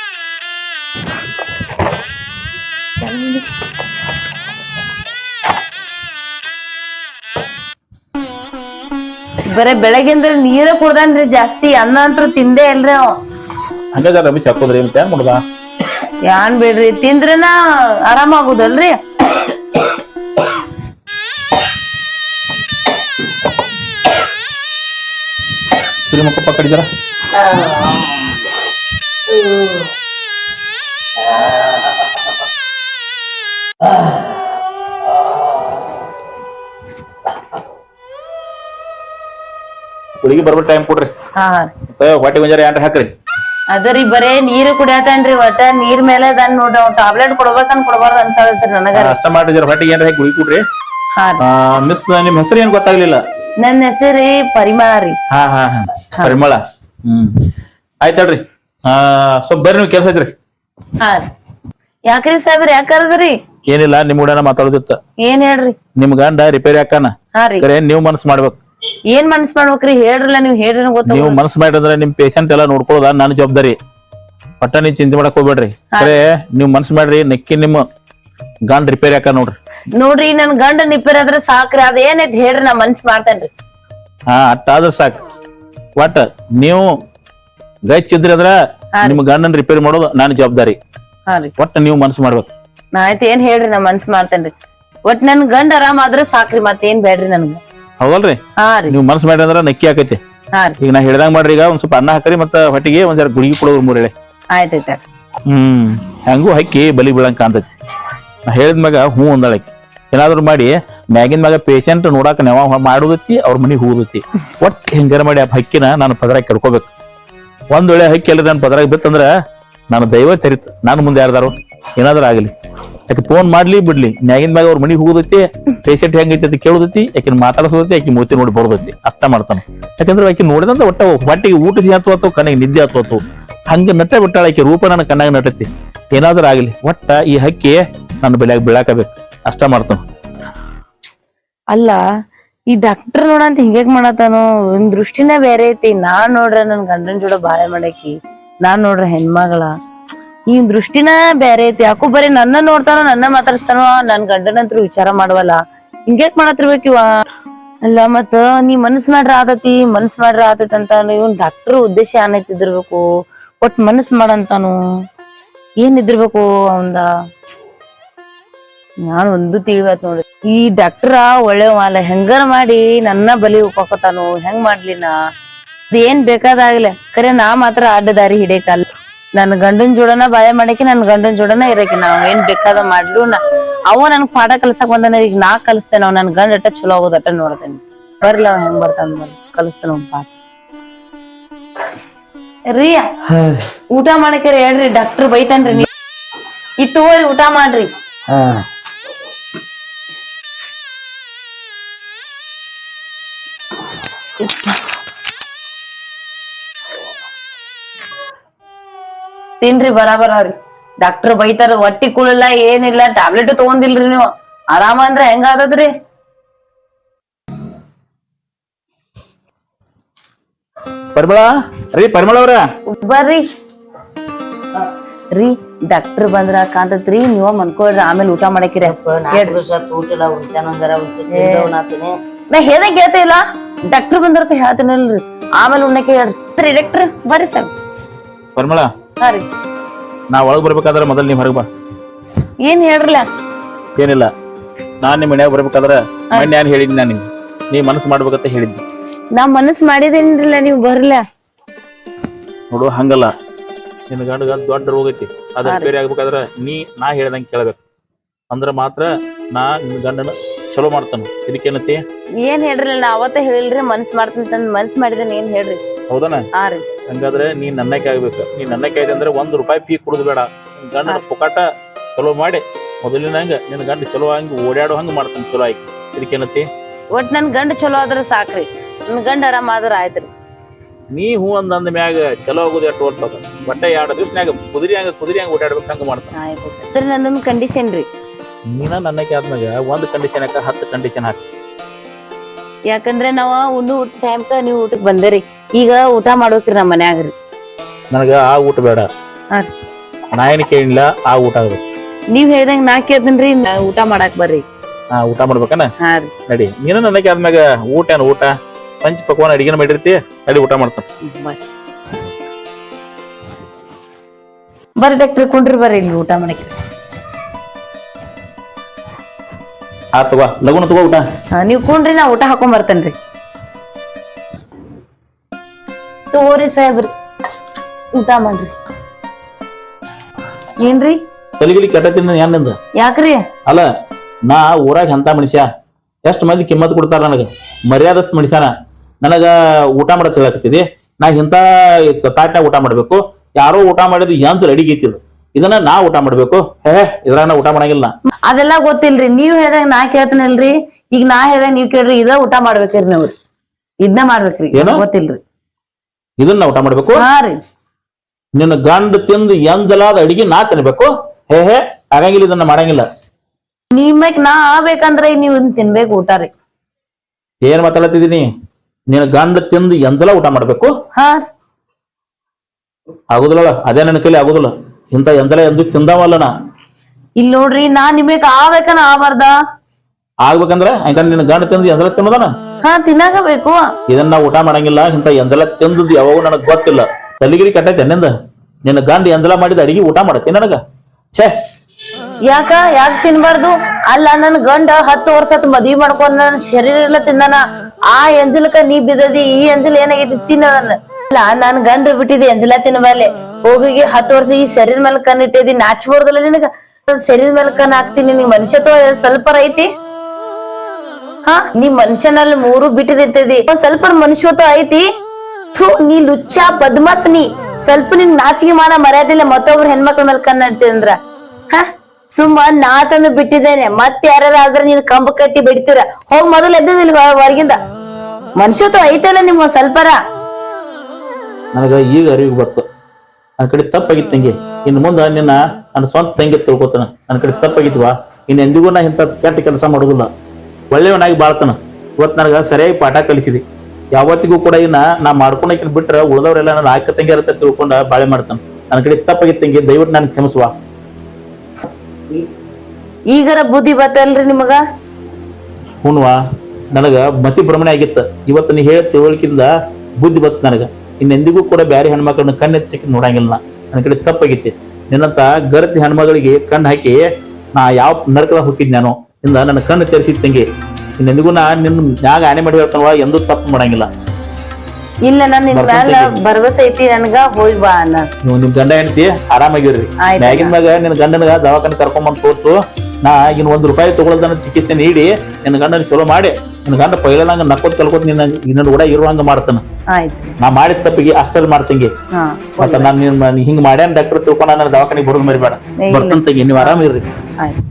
ಬರೇ ಬೆಳಗಿಂದ ನೀರ ಕುಡ್ದಾನ್ರಿ ಜಾಸ್ತಿ ಅನ್ನ ಅಂತೂ ತಿಂದೇ ಇಲ್ರಿ ಅವ. ಹಂಗಾದ್ರೆ ರಮೇಶ್ ಹಾಕೋದ್ರಿ ಮತ್ತೆ ಏನ್ ಮಾಡುದ ಯಾನ್ ಬಿಡ್ರಿ ತಿಂದ್ರನ ಆರಾಮ ಮಕ್ಕಪ್ಪ ಕಡಿದಾರ ಹುಡುಗಿ ಬರ್ಬರ್ ಟೈಮ್ ಕೊಡ್ರಿ. ಹೊಟ್ಟೆ ಗೊಂಜಾರ ಏನ್ರಿ ಹಾಕ್ರಿ. ಅದರಿ ಬರೇ ನೀರು ಕುಡಿಯತಾನ್ರಿ ಒಟ್ಟ ನೀರ್ ಮೇಲೆ ಅದನ್ನ ನೋಡ್ರಿ ಟಾಬ್ಲೆಟ್ ಕೊಡ್ಬೇಕನ್ ಕೊಡ್ಬಾರ್ದು ಅನ್ಸಾಕತ್ರಿ ನನಗ ಅಷ್ಟ ಮಾಡ್ರಿ ಹೊಟ್ಟೆಗೆ ಏನ್ರಿ ಹಾಕಿ ಗುಳಿ ಕೊಡ್ರಿ. ಮಿಸ್ ನಿಮ್ ಹೆಸರು ಏನ್ ಗೊತ್ತಾಗ್ಲಿಲ್ಲ. ನನ್ನ ಹೆಸರಿ ಪರಿಮಳ ರೀ ಹಾ ಹಾ. ಹಾ. ಪರಿಮಳ. ಹ್ಮ್. ಆಯ್ತಲ್ರಿ ಆ ಸ್ವಲ್ಪ ಬರ್ರಿ ನೀವು ಕೆಲ್ಸ ಐತ್ರಿ. ಹಾ. ರೀ ಯಾಕ್ರಿ ಸಾಹೇಬ್ರ ಯಾಕ್ ಕರ್ದ್ರಿ? ಏನಿಲ್ಲ ನಿಮ್ ಕೂಡ ಮಾತಾಡೋದಿತ್ತ. ಏನ್ ಹೇಳ್ರಿ? ನಿಮ್ ಗಂಡ ರಿಪೇರಿ ಹಾಕಾನ ಹಾ ರೀ. ಕರೆ ನೀವ್ ಮನ್ಸ್ ಮಾಡ್ಬೇಕು. ಏನ್ ಮನ್ಸ್ ಮಾಡ್ಬೇಕ್ರಿ? ಹೇಳ್ರಲ್ಲ ನೀವ್ ಹೇಳ್ರಿ ಗೊತ್ತ ನೀವು ಮನ್ಸ್ ಮಾಡಿದ್ರೆ ನಿಮ್ ಪೇಷಂಟ್ ಎಲ್ಲ ನೋಡ್ಕೊಳ್ಳೋದ ನನ್ನ ಜವಾಬ್ದಾರಿ. ಪಟ್ಟ ನೀವ್ ಚಿಂತೆ ಮಾಡಕ್ ಹೋಗ್ಬೇಡ್ರಿ. ಕರೆ ನೀವ್ ಮನ್ಸ್ ಮಾಡ್ರಿ ನೆಕ್ಕಿ ನಿಮ್ಮ ಗಂಡ ರಿಪೇರಿ ಹಾಕ ನೋಡ್ರಿ. ನೋಡ್ರಿ ನನ್ ಗಂಡ ನಿಪ್ಪಿರ ಆದ್ರ ಸಾಕ್ರಿ ಅದ ಏನೈತಿ ಹೇಳ್ರಿ ನಾ ಮನ್ಸ್ ಮಾಡ್ತೇನ್ರಿ. ಹಾ ಅಟ್ಟಾದ್ರ ಸಾಕು. ಒಟ್ಟ ನೀವು ಗಚ್ಚಿದ್ರಿ ಅದ್ರ ನಿಮ್ ಗಂಡನ್ ರಿಪೇರಿ ಮಾಡೋದು ನಾನು ಜವಾಬ್ದಾರಿ. ಹಾ ರೀ. ಒಟ್ಟ ನೀವು ಮನಸ್ ಮಾಡ್ಬೇಕು. ನಾ ಆಯ್ತು ಏನ್ ಹೇಳ್ರಿ ನಾ ಮನ್ಸ್ ಮಾಡ್ತೇನ್ರಿ. ಒಟ್ ನನ್ ಗಂಡ ಆರಾಮ ಆದ್ರ ಸಾಕ್ರಿ ಮತ್ತೇನ್ ಬೇಡ್ರಿ ನನ್ಗ. ಹೌದಲ್ರಿ? ಹಾ ರೀ. ನೀವು ಮನ್ಸ್ ಮಾಡ್ರಿ ಅಂದ್ರ ನಕ್ಕಿ ಆಕೈತಿ. ಹಾ ರೀ. ಈಗ ನಾ ಹೇಳ್ದಂಗ್ ಮಾಡ್ರಿ ಈಗ ಒಂದ್ ಸ್ವಲ್ಪ ಅನ್ನ ಹಾಕರಿ ಮತ್ತ ಹೊಟ್ಟಿಗೆ ಒಂದ್ ಜರ ಗುಳಿಗೆ ಕೊಡೋರು ಮೂರೇಳೆ ಆಯ್ತಾಯ್ತ ಹ್ಮ್ ಹೆಂಗೂ ಹಕ್ಕಿ ಬಲಿ ಬೀಳಂಗ್ ಕಾಣ್ತೈತಿ. ನಾ ಹೇಳಿದ್ಮ್ಯಾಗ ಹ್ಞೂ ಅಂದಳಕ್ಕೆ ಏನಾದ್ರು ಮಾಡಿ ಮ್ಯಾಗಿನ ಮ್ಯಾಗ ಪೇಷಂಟ್ ನೋಡಾಕ ನೆವ ಮಾಡುದತ್ತಿ ಅವ್ರ ಮನಿ ಹೋಗುದೈತಿ ಒಟ್ಟು ಹಿಂಗಾರ ಮಾಡಿ ಆ ಹಕ್ಕಿನ ನಾನು ಪದರಾಗ ಕೆಡ್ಕೋಬೇಕು. ಒಂದ್ ವೇಳೆ ಹಕ್ಕಿ ಎಲ್ಲ ನಾನು ಪದರಾಗ ಬಿತ್ತಂದ್ರ ನಾನು ದೈವ ತೆರಿತ ನಾನು ಮುಂದೆ ಯಾರ್ದಾರು? ಏನಾದ್ರೂ ಆಗಲಿ. ಯಾಕೆ ಫೋನ್ ಮಾಡ್ಲಿ ಬಿಡ್ಲಿ, ಮ್ಯಾಗಿನ ಮ್ಯಾಗ ಅವ್ರ ಮನಿ ಹೋಗುದೈತಿ ಪೇಷಂಟ್ ಹೆಂಗೈತಿ ಅಂತ ಕೇಳುದೈತಿ ಯಾಕೆ ಮಾತಾಡ್ಸೋದೈತಿ ಆಕಿ ಮೂತಿ ನೋಡಿ ಬರೋದೈತಿ ಅರ್ಥ ಮಾಡ್ತಾನೆ. ಯಾಕಂದ್ರೆ ಆಕಿ ನೋಡಿದಂತ ಒಟ್ಟ ಹೊಟ್ಟಿಗೆ ಊಟ ಹತ್ತು ಅಥವಾ ಕಣ್ಣಿಗೆ ನಿದ್ದೆ ಹತ್ತು ಹಂಗೆ ಮೆತ್ತ ಬಿಟ್ಟಾಳ ಆಕೆ ರೂಪ ನನ್ನ ಕಣ್ಣಾಗ ನಟತಿ ಏನಾದ್ರೂ ಆಗಲಿ, ಒಟ್ಟ ಈ ಹಕ್ಕಿ ನನ್ನ ಬೆಲೆಯಾಗ ಬೀಳಾಕಬೇಕು. ಅಷ್ಟ ಮಾಡ್ತಾನ. ಅಲ್ಲ, ಈ ಡಾಕ್ಟರ್ ನೋಡಂತ ಹಿಂಗ್ಯಾಕ್ ಮಾಡತಾನು ಒಂದ್ ದೃಷ್ಟಿನೇ ಬೇರೆ ಐತಿ. ನಾನ್ ನೋಡ್ರ ನನ್ ಗಂಡನ ಜೋಡ ಬಾಳೆ ಮಾಡಾಕಿ ನಾನ್ ನೋಡ್ರ ಹೆಣ್ಮಗಳ. ಈ ದೃಷ್ಟಿನ ಬೇರೆ ಐತಿ. ಯಾಕೋ ಬರೀ ನನ್ನ ನೋಡ್ತಾನೋ, ನನ್ನ ಮಾತಾಡಿಸ್ತಾನೋ, ನನ್ ಗಂಡನಂತ್ರ ವಿಚಾರ ಮಾಡವಲ್ಲ. ಹಿಂಗ್ಯಾಕ್ ಮಾಡತ್ತಿರ್ಬೇಕಿವ ಅಲ್ಲ, ಮತ್ತ ನೀ ಮನಸ್ ಮಾಡ್ರ ಆತತಿ, ಮನಸ್ ಮಾಡ್ರ ಆತತಿ ಅಂತ ಇವನ್ ಡಾಕ್ಟರ್ ಉದ್ದೇಶ ಏನೈತಿದಿರ್ಬೇಕು ಒಟ್ ಮನಸ್ ಮಾಡಂತಾನು? ಏನ್ ಅವಂದ? ನಾನು ಒಂದು ತಿಳಿವತ್ ನೋಡ್ರಿ ಈ ಡಾಕ್ಟರ ಒಳ್ಳೆ ಮಾಲ ಹೆಂಗಾರ ಮಾಡಿ ನನ್ನ ಬಲಿ ಉಪಕೋತಾನು ಹೆಂಗ್ ಮಾಡ್ಲಿ ನಾ? ಏನ್ ಬೇಕಾದಾಗ್ಲೆ. ಕರೆ ನಾ ಮಾತ್ರ ಅಡ್ಡ ದಾರಿ ಹಿಡಿಯಕಲ್ಲ. ನನ್ ಗಂಡನ್ ಜೋಡನ ಬಾಯ ಮಾಡಕ್ಕೆ ನನ್ ಗಂಡನ್ ಜೋಡನ ಇರಕ್ಕೆ ನಾವ್ ಏನ್ ಬೇಕಾದ ಮಾಡ್ಲು ನಾ. ಅವ ನನ್ ಪಾಠ ಕಲ್ಸಕ್ ಬಂದಾನ ಈಗ ನಾ ಕಲಿಸ್ತೇನೆ ಅವ್ ನನ್ ಗಂಡ ಅಟ್ಟ ಚಲೋ ಆಗೋದಟ್ಟ ನೋಡ್ತೇನೆ. ಬರ್ಲಿ ಅವ ಹೆಂಗ್ ಬರ್ತಾನ ಕಲಿಸ್ತೇನೆ ಒಂದ್ ಪಾಠ. ರೀ ಊಟ ಮಾಡಕ್ಕೆ ಹೇಳ್ರಿ ಡಾಕ್ಟರ್ ಬೈತಾನ್ರಿ ನೀ. ಇದ್ ತಗೋರಿ ಊಟ ಮಾಡ್ರಿ. ತಿನ್ರಿ ಬರಾಬರ ಅವ್ರಿ ಡಾಕ್ಟರ್ ಬೈತಾರ ಹೊಟ್ಟಿ ಕುಳಿಲ್ಲ ಏನಿಲ್ಲ ಟ್ಯಾಬ್ಲೆಟ್ ತಗೊಂಡಿಲ್ರಿ ನೀವು. ಆರಾಮ ಅಂದ್ರ ಹೆಂಗ ಆದದ್ರಿ? ಪರಿಮಳ ರೀ ಪರಿಮಳ ಅವ್ರ. ಬರ್ರಿ. ರೀ ಡಾಕ್ಟರ್ ಬಂದ್ರ ಕಾಂತತ್ರಿ ನೀವ ಮನ್ಕೊಳ್ರಿ ಆಮೇಲೆ ಊಟ ಉಳ್ತೀನಿ ನಾ ಹೇಳ್ದಂಗ ಕೇಳ್ತಾ ಇಲ್ಲ. ಡಾಕ್ಟರ್ ಬಂದಿರತ್ತ ಹೇಳ್ತೀನಲ್ರಿ. ಆಮೇಲೆ ಉಣ್ಣಕ್ಕೆ ಹೇಳ್ರಿ. ಡಾಕ್ಟರ್ ಬರ್ರಿ ಸರ್ ಪರಿಮಳ ಹಾ ರೀ. ನಾ ಒಳಗ್ ಬರ್ಬೇಕಾದ್ರ ಮೊದಲ್ ನೀವ್ ಹೊರಗ್ ಬಾ. ಏನ್ ಹೇಳ್ರಲ್ಲ? ಏನಿಲ್ಲ. ನಾನ್ ನಿಮ್ ಮನ್ಯಾಗ ಬರ್ಬೇಕಾದ್ರ ಮಣ್ಣ್ ಏನ್ ಹೇಳಿದ್ನಿ ನಾನು ನಿಂಗೆ ನೀ ಮನಸ್ಸು ಮಾಡ್ಬೇಕಂತ ಹೇಳಿದ್ನಿ. ನಾ ಮನಸ್ ಮಾಡಿದೇನ್ರಿಲ್ಲ ನೀವು ಬರ್ಲ. ನೋಡು ಹಂಗಲ್ಲ. ನಿನ್ ಗಂಡಗ ದೊಡ್ಡ ರೋಗ ಐತಿ. ಅದ್ರ ಬೇರೆ ಆಗ್ಬೇಕಾದ್ರ ನೀ ನಾ ಹೇಳ್ದಂಗ್ ಕೇಳ್ಬೇಕು. ಅಂದ್ರ ಮಾತ್ರ ನಾ ನಿಮ್ ಗಂಡನ ಚಲೋ ಮಾಡ್ತಾನ. ಇದಕ್ಕೇನತಿ ಏನ್ ಹೇಳ್ರಿ ನಾ ಅವತ್ತ ಹೇಳಿಲ್ರಿ ಮನ್ಸ್ ಮಾಡ್ತೀನಿ ತಂದ್ ಮನ್ಸ್ ಮಾಡಿದೇನ್ ಏನ್ ಹೇಳ್ರಿ? ಹೌದನ? ಹಾ ರೀ. ಹಂಗಾದ್ರೆ ನೀ ನನ್ನಕ್ಕೆ ಆಗ್ಬೇಕು. ನೀ ನನ್ನಕ್ಕೆ ಆಯ್ತು ಅಂದ್ರೆ ಒಂದ್ ರೂಪಾಯಿ ಪೀ ಕುಡುದು ಬೇಡ. ಗಂಡ ಪುಕಾಟ ಚಲೋ ಮಾಡಿ. ಮೊದಲಿನಂಗ ನಿನ್ ಗಂಡ ಚಲೋ ಹಂಗ ಓಡಾಡೋ ಹಂಗ ಮಾಡ್ತಾನ ಚಲೋ ಆಯ್ತು ಇದಕ್ಕೇನತಿ ಒಟ್ ನನ್ ಗಂಡ ಚಲೋ ಆದ್ರೆ ಸಾಕ್ರಿ. ನನ್ ಗಂಡ ಆರಾಮ ಆದ್ರ ಆಯ್ತ್ರಿ. ನೀ ಹೂ ಅಂದ್ ಅಂದ ಮ್ಯಾಗ ಚಲೋ ಆಗೋದು ಎಷ್ಟು ಓದ್ತದ ಬಟ್ಟೆ ಎರಡು ದಿವ್ಸನ್ಯಾಗ ಕುದುರಿ ಹಂಗ ಕುದುರಿ ಹಂಗ ಓಡಾಡ್ಬೇಕು ಹಂಗ ಮಾಡ್ತಾನೆ. ಸರಿ ನಂದೊಂದು ಕಂಡೀಷನ್ ರೀ. ನೀನ ನನ್ನಕ್ಕೆ ಆದ್ಮ್ಯಾಗ ಒಂದ್ ಕಂಡೀಷನ್ ಹಾಕ ಹತ್ತು ಕಂಡೀಷನ್ ಹಾಕ. ಯಾಕಂದ್ರೆ ನಾವ ಉಣ್ಣು ಊಟ ಟೈಮ್ಕ ನೀವು ಊಟಕ್ ಬಂದಿರಿ. ಈಗ ಊಟ ಮಾಡೋಕ್ರಿ ನಮ್ಮ ಮನ್ಯಾಗ ರೀ. ನನಗ ಆ ಊಟ ಬೇಡ. ಹಾ. ನಾ ಏನ್ ಕೇಳಿಲ್ಲ ಆ ಊಟ ಆಗ್ಬೇಕು ನೀವ್ ಹೇಳ್ದಂಗ ನಾ ಕೇಳ್ತೇನ್ರಿ ನಾ ಊಟ ಮಾಡಾಕ್ ಬರ್ರಿ. ಹಾ ಊಟ ಮಾಡ್ಬೇಕನ? ಹಾ ರೀ. ನಡಿ. ನೀನ ನನಗೆ ಆದ್ಮ್ಯಾಗ ಊಟ ಏನು ಊಟ? ಪಂಚ ಪಕ್ವಾನ ಅಡಿಗೆನ ಮಾಡಿರ್ತಿ ನಡಿ ಊಟ ಮಾಡ್ತಾನ ಬರ್ರಿ ಬರ್ರಿ ಡಾಕ್ಟರ್ ಕುಂಡ್ರಿ ಬರ್ರಿ ಇಲ್ಲಿ ಊಟ ಮಾಡಕ್ಕೆ. ಆ ತಗೋ ಲಗುನ ತಗೋ ಊಟ. ನೀವ್ ಕುಂಡ್ರಿ ನಾ ಊಟ ಹಾಕೊಂಡ್ ಬರ್ತೇನ್ರಿ. ತಗೋರಿ ಸಾಹೇಬ್ರಿ ಊಟ ಮಾಡ್ರಿ. ಏನ್ರಿ? ತಲೆಗಿಲಿ ಕೆಟ್ಟ ಏನಿಂದ ಯಾಕ್ರಿ? ಅಲ್ಲ ನಾ ಊರಾಗ ಎಂತ ಮನುಷ್ಯ? ಎಷ್ಟ್ ಮಂದಿ ಕಿಮ್ಮತ್ ಕೊಡ್ತಾರ ನನಗ? ಮರ್ಯಾದಸ್ತ್ ಮನುಷ್ಯನ. ನನಗ ಊಟ ಮಾಡಕ್ ಹೇಳಕತ್ತಿದಿ ನಾ ಇಂತ ತಾಟ್ನಾಗ ಊಟ ಮಾಡ್ಬೇಕು. ಯಾರೋ ಊಟ ಮಾಡಿದ್ ಎಂತ ಅಡಿಗೆ ಐತಿದ್ ಇದನ್ನ ನಾ ಊಟ ಮಾಡ್ಬೇಕು. ಹೇ ಇದ್ರಾಗ ನಾ ಊಟ ಮಾಡಂಗಿಲ್ಲ. ಅದೆಲ್ಲ ಗೊತ್ತಿಲ್ರಿ ನೀವ್ ಹೇಳ್ದಂಗ ನಾ ಕೇಳ್ತೇನಲ್ರಿ. ಈಗ ನಾ ಹೇಳ್ದಂಗ ನೀವ್ ಕೇಳ್ರಿ ಇದ ಊಟ ಮಾಡ್ಬೇಕ್ರಿ ನೀವು. ಇದನ್ನ ಮಾಡ್ಬೇಕ್ರಿ ಏನು? ಗೊತ್ತಿಲ್ರಿ. ಇದನ್ನ ಊಟ ಮಾಡ್ಬೇಕು? ಹಾ ರೀ. ನಿನ್ನ ಗಂಡ ತಿಂದು ಎಂಜಲಾದ ಅಡಿಗೆ ನಾ ತಿನ್ಬೇಕು? ಹೇ ಹೇ ಆಗಂಗಿಲ್ಲ ಇದನ್ನ ಮಾಡಂಗಿಲ್ಲ. ನಿಮ್ಮಕ್ ನಾ ಆಗ್ಬೇಕಂದ್ರ ನೀವ್ ಇದನ್ನ ತಿನ್ಬೇಕು ಊಟ ರೀ. ಏನ್ ಮಾತಾಡತಿದೀನಿ ನಿನ್ನ ಗಂಡ ತಿಂದು ಎಂಜಲ ಊಟ ಮಾಡ್ಬೇಕು? ಹಾ ಆಗುದಿಲ್ಲ ಅದೇ ನನ್ನ ಕೈಲಿ ಆಗುದಿಲ್ಲ. ಇಂತ ಎಂಜಲ ಎಂದು ತಿಂದಾವಲ್ಲ ನಾ ಇಲ್ಲಿ ನೋಡ್ರಿ ನಾ ನಿಮಗ್ ಆಗ್ಬೇಕನ ಆಬಾರ್ದ ಆಗ್ಬೇಕಂದ್ರ ಹಂಗ ನಿನ್ನ ಗಂಡ ತಿಂದು ಎಂದ್ರೆ ತಿನ್ನೋದನ? ಹಾ ತಿನ್ನಾಗಬೇಕು ಇದನ್ನ ಊಟ ಮಾಡಂಗಿಲ್ಲ ಇಂತ ಎಂಜಲ ತಿಂದದ್ ಯಾವಾಗ ನನಗ್ ಗೊತ್ತಿಲ್ಲ. ತಲಿಗಿರಿ ಕಟ್ಟೈತೆ ನಿಂದ? ನಿನ್ನ ಗಂಡ ಎಂಜಲ ಮಾಡಿದ ಅಡಿಗೆ ಊಟ ಮಾಡತ್ತಿ ನನಗ? ಛೇ! ಯಾಕ ಯಾಕ ತಿನ್ಬಾರ್ದು? ಅಲ್ಲ ನನ್ ಗಂಡ ಹತ್ತು ವರ್ಷ ಮದ್ವಿ ಮಾಡ್ಕೊಂಡ್ ನನ್ ಶರೀರ ಎಲ್ಲ ತಿಂದಾನ. ಆ ಎಂಜಲಕ ನೀ ಬಿದ್ದದಿ ಈ ಎಂಜಲ್ ಏನಾಗೈತಿ ತಿನ್ನ ನನ್ನ ಇಲ್ಲ ನನ್ ಗಂಡ ಬಿಟ್ಟಿದಿ ಎಂಜಲ ತಿನ್ಬಾಲೆ ಹೋಗಿ ಹತ್ತು ವರ್ಷ ಈ ಶರೀರ ಮೇಲೆ ಕಣ್ಣು ಇಟ್ಟಿದಿ, ನಾಚಬಾರ್ದಲ್ಲ ನಿನಗ? ಶರೀರ ಮೇಲೆ ಕಣ್ ಹಾಕ್ತೀನಿ, ನಿನ್ ಮನುಷ್ಯತ್ವ ಸ್ವಲ್ಪ ಐತಿ? ಹಾ, ನೀ ಮನುಷ್ಯನಲ್ಲಿ ಮೂರು ಬಿಟ್ಟಿದ್ದಿ ಸ್ವಲ್ಪ ಮನುಷ್ಯತ್ವ ಐತಿ? ನೀ ಲುಚ್ಚ ಪದ್ಮಸ್ ಸ್ವಲ್ಪ ನಿನ್ ನಾಚಿಗೆ ಮಾನ ಮರ್ಯಾದಿಲ್ಲ, ಮತ್ತೊಬ್ರು ಹೆಣ್ಮಕ್ಳ ಮೇಲೆ ಅಂದ್ರ. ಹ, ಸುಮ್ಮ ನಾ ತಂದು ಬಿಟ್ಟಿದ್ದೇನೆ. ಮತ್ತೆ ಯಾರ್ಯಾರ ಆದ್ರೆ ನೀನ್ ಕಂಬ ಕಟ್ಟಿ ಬಿಡ್ತೀರ? ಹೋಗ್ ಮೊದಲು ಎದ್ದಿಲ್ಲ ಹೊರಗಿಂದ? ಮನುಷ್ಯತ್ವ ಐತಲ್ಲ ನಿಮ್ಗ ಸ್ವಲ್ಪರ? ನನಗ ಈಗ ಅರಿವಿಗೆ ಬರ್ತು. ನನ್ನ ಕಡೆ ತಪ್ಪಾಗಿತ್ತು ತಂಗಿ. ಇನ್ನು ಮುಂದೆ ನಿನ್ನ ನನ್ನ ಸ್ವಂತ ತಂಗಿ ತಿಳ್ಕೊತಾನ. ನನ್ನ ಕಡೆ ತಪ್ಪಾಗಿತ್ವಾ ಇನ್ನು ಎಂದಿಗೂ ನಾ ಇಂಥ ಕೆಟ್ಟ ಕೆಲಸ ಮಾಡೋದಿಲ್ಲ. ಒಳ್ಳೆಯವನಾಗಿ ಬಾಳ್ತಾನ. ಇವತ್ತು ನನಗೆ ಸರಿಯಾಗಿ ಪಾಠ ಕಲಿಸಿದೆ. ಯಾವತ್ತಿಗೂ ಕೂಡ ಇನ್ನ ನಾ ಮಾಡ್ಕೊಂಡಕಿನ ಬಿಟ್ರೆ ಉಳಿದವರೆಲ್ಲ ನನ್ನ ಆಕ ತಂಗಿ ಇರುತ್ತೆ ತಿಳ್ಕೊಂಡ ಬಾಳೆ ಮಾಡ್ತಾನೆ. ನನ್ನ ಕಡೆ ತಪ್ಪಾಗಿತ್ತು ತಂಗಿ. ದಯವಿಟ್ಟು ನಾನು ಕ್ಷಮಿಸುವ. ಈಗರ ಬುದ್ಧಿ ಬತ್ತಲ್ರಿ ನಿಮಗ? ಹುಣ್ವಾ ನನಗ ಮತಿ ಭ್ರಮಣೆ ಆಗಿತ್ತ. ಇವತ್ತು ನೀ ಹೇಳ ತಿಳುವಳಿಕಿಂದ ಬುದ್ಧಿ ಬತ್ತು ನನಗ. ಇನ್ನೆಂದಿಗೂ ಕೂಡ ಬ್ಯಾರೆ ಹೆಣ್ಮಕ್ಳನ್ನ ಕಣ್ಣೆಚ್ಚಕ್ಕೆ ನೋಡಂಗಿಲ್ಲ. ನನ್ನ ಕಡೆ ತಪ್ಪಾಗಿತ್ತು ನಿನ್ನಂತ ಗರತಿ ಹೆಣ್ಮಗಳಿಗೆ ಕಣ್ಣು ಹಾಕಿ ನಾ ಯಾವ ನರಕದ ಹೋಗಿದ್ ನಾನು ಇಂದ ನನ್ನ ಕಣ್ಣು ತೆರೆಸಿದ್ ತಂಗಿ. ಇನ್ನೆಂದಿಗೂ ನಾ ನಿನ್ನ ಯಾಗ ಆನೆ ಮಾಡಿ ಹೇಳ್ತಾನವ ಎಂದೂ ತಪ್ಪು ಮಾಡಂಗಿಲ್ಲ. ಇಲ್ಲ ನಾನು ನಿನ್ ಮ್ಯಾಲ ಭರವಸೆ ಐತಿ ನನ್ಗ ಹೋಗಿ ಬಾ ಅನ್ನ. ನೀವು ನಿಮ್ ಗಂಡ ಹೆಂಡತಿ ಆರಾಮಾಗಿರ್ರಿ. ಮ್ಯಾಗಿನ ಮ್ಯಾಗ ನಿನ್ ಗಂಡನಗ ದವಾಖಾನೆ ಕರ್ಕೊಂಬಂದ್ ತೋರ್ಸು. ನಾ ಈಗಿನ ಒಂದ್ ರೂಪಾಯಿ ತಗೊಳ್ದ ಚಿಕಿತ್ಸೆ ನೀಡಿ ನಿನ್ನ ಗಂಡನ ಚಲೋ ಮಾಡಿ. ನಿನ್ ಗಂಡ ಪೈಲ ನಂಗ ನಕ್ಕೋತ್ ಕಲ್ಕೋತ್ ನಿನ್ನ ನಿನ್ನ ಕೂಡ ಇರುವಂಗ ಮಾಡ್ತಾನ. ಆಯ್ತು. ನಾ ಮಾಡಿದ ತಪ್ಪಿಗೆ ಅಷ್ಟಲ್ ಮಾಡ್ತಂಗೆ. ಹಾ ಮತ್ತ ನಾನು ನಿನ್ ಹಿಂಗ್ ಮಾಡ್ಯಾನ ಡಾಕ್ಟರ್ ತಿಳ್ಕೊಂಡ ನಾನು ದವಾಖಾನಿಗೆ ಬರೋದು ಮರಿಬೇಡ. ಬರ್ತಂತಂಗೆ ನೀವು ಆರಾಮ ಇರ್ರಿ ಆಯ್ತು.